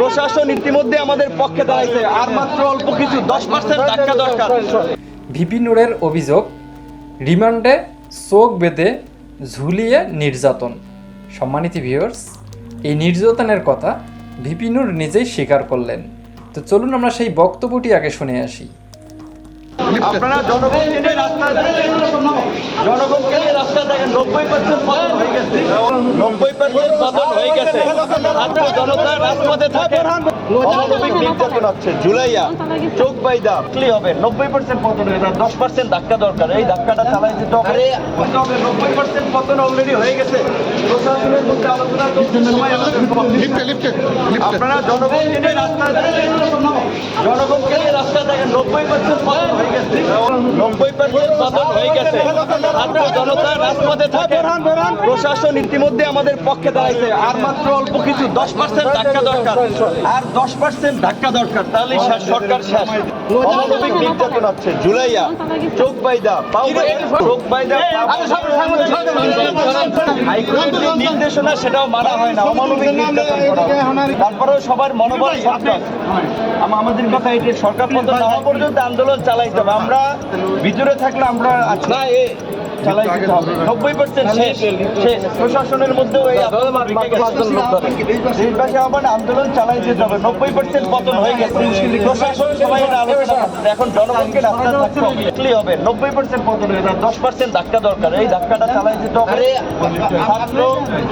প্রশাসন ইতিমধ্যে আমাদের পক্ষে দাঁড়াইছে। আর মাত্র অল্প কিছু দশ পার্সেন্ট ধাক্কা দরকার। ভিপি নুরের অভিযোগ, রিমান্ডে চোখ বেঁধে ঝুলিয়ে নির্যাতন। সম্মানিত ভিউয়ার্স এই নির্যাতনের কথা ভিপিনুর নিজেই স্বীকার করলেন। তো চলুন আমরা সেই বক্তব্যটি আগে শুনে আসি। আপনারা জনগণকে নিয়ে দেখেন জনগণকে নিয়ে রাস্তায় দেখেন নব্বই পার্সেন্ট পতন হয়ে গেছে। নব্বই পার্সেন্ট পতন হয়ে গেছে। ছাত্র জনতা রাজপথে থাকে অমানবিক নির্যাতন হচ্ছে জুলাইয়া চোখ ক্লি হবে। নব্বই পার্সেন্ট পতন হয়ে দশ পার্সেন্ট ধাক্কা দরকার। এই ধাক্কাটা চালাই দিতে হবে। নব্বই পার্সেন্ট পতন অলরেডি হয়ে গেছে। প্রশাসনের মধ্যে আলোচনা আপনারা জনগণকে নিয়ে রাস্তায় দেখেন। জনগণকে নিয়ে রাস্তায় দেখেন নব্বই পার্সেন্ট পতন হয়ে গেছে। নব্বই পার্সেন্ট পতন হয়ে গেছে। ছাত্র জনতা রাজপথে থাকে। প্রশাসন ইতিমধ্যে আমাদের পক্ষে দাঁড়াইছে। আর মাত্র অল্প কিছু দশ পার্সেন্ট ধাক্কা দরকার। আর দশ পার্সেন্ট ধাক্কা দরকার। তাহলেই শেষ সরকার শেষ। অমানবিক নির্যাতন হচ্ছে জুলাইয়া চোখ বাইদা পাও চোখ বাইদা হাইকোর্টের নির্দেশনা সেটাও মানা হয় না। অমানবিক নির্যাতন তারপরেও সবার মনোবল সরকার আমাদের কথা এটি সরকার না হওয়া পর্যন্ত আন্দোলন চালাইতে হবে। আমরা ভিতরে থাকলে আমরা আছি। চালাই দিতে হবে। নব্বই পার্সেন্ট শেষ। প্রশাসনের মধ্যেও এই আন্দোলন দেশবাসী আবার আন্দোলন চালাই যেতে হবে নব্বই পার্সেন্ট পতন হয়ে গেছে প্রশাসন সবাই আলোচনা এখন জনগণকে থাকতে হবে নব্বই পার্সেন্ট পতন হয়ে যায় দশ পার্সেন্ট ধাক্কা দরকার এই ধাক্কাটা চালাই যেতে হবে ছাত্র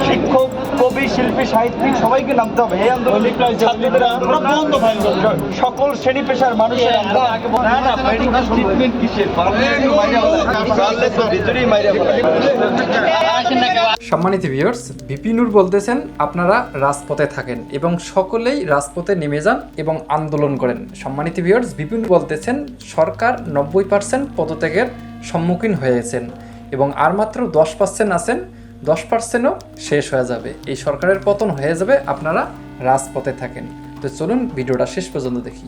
শিক্ষক কবি শিল্পী সাহিত্যিক সবাইকে নামতে হবে এই আন্দোলন ছাত্রদের সকল শ্রেণি পেশার মানুষের আন্দোলন আগে না না মেডিকেল ট্রিটমেন্ট কিসের পারলে মাইরা সম্মানিত ভিউয়ার্স ভিপি নূর বলতেছেন, আপনারা রাজপথে থাকেন এবং সকলেই রাজপথে নেমে যান এবং আন্দোলন করেন। সম্মানিত ভিউয়ার্স ভিপি নূর বলতেছেন, সরকার নব্বই পার্সেন্ট পদত্যাগের সম্মুখীন হয়েছেন এবং আর মাত্র দশ পার্সেন্ট আছেন, দশ পার্সেন্টও শেষ হয়ে যাবে। এই সরকারের পতন হয়ে যাবে, আপনারা রাজপথে থাকেন। তো চলুন, ভিডিওটা শেষ পর্যন্ত দেখি।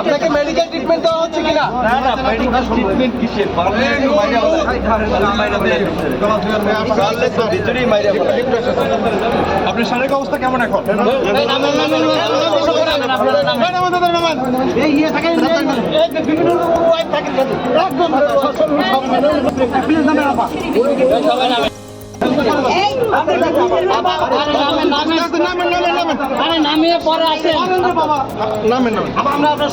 আপনাকে মেডিকেল ট্রিটমেন্ট দেওয়া হচ্ছে কিনা না না মেডিকেল ট্রিটমেন্ট কিসের পারলে তো মাইরা বলে। মাইরা বলে। পারলে তো ভিতরেই মাইরা বলে। আপনার শারীরিক অবস্থা কেমন এখন আপনারা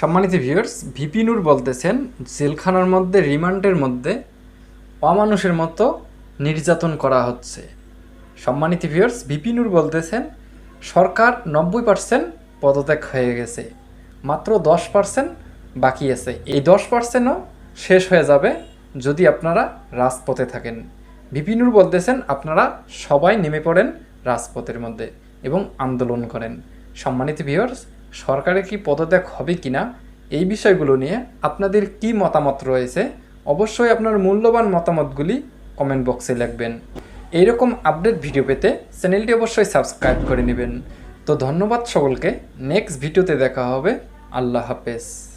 সম্মানিত ভিউয়ার্স ভিপি নূর বলতেছেন জেলখানার মধ্যে রিমান্ডের মধ্যে অমানুষের মতো নির্যাতন করা হচ্ছে সম্মানিত ভিউয়ার্স ভিপি নূর বলতেছেন সরকার নব্বই পার্সেন্ট পদত্যাগ হয়ে গেছে মাত্র দশ পার্সেন্ট বাকি আছে এই দশ পার্সেন্টও শেষ হয়ে যাবে যদি আপনারা রাজপথে থাকেন। বিপিনুর বলতেছেন, আপনারা সবাই নেমে পড়েন রাজপথের মধ্যে এবং আন্দোলন করেন। সম্মানিত ভিউয়ার্স সরকারের কি পদত্যাগ হবে কিনা এই বিষয়গুলো নিয়ে আপনাদের কি মতামত রয়েছে অবশ্যই আপনার মূল্যবান মতামতগুলি কমেন্ট বক্সে লিখবেন। এইরকম আপডেট ভিডিও পেতে চ্যানেলটি অবশ্যই সাবস্ক্রাইব করে নেবেন। তো ধন্যবাদ সকলকে নেক্সট ভিডিওতে দেখা হবে। আল্লাহ হাফেজ।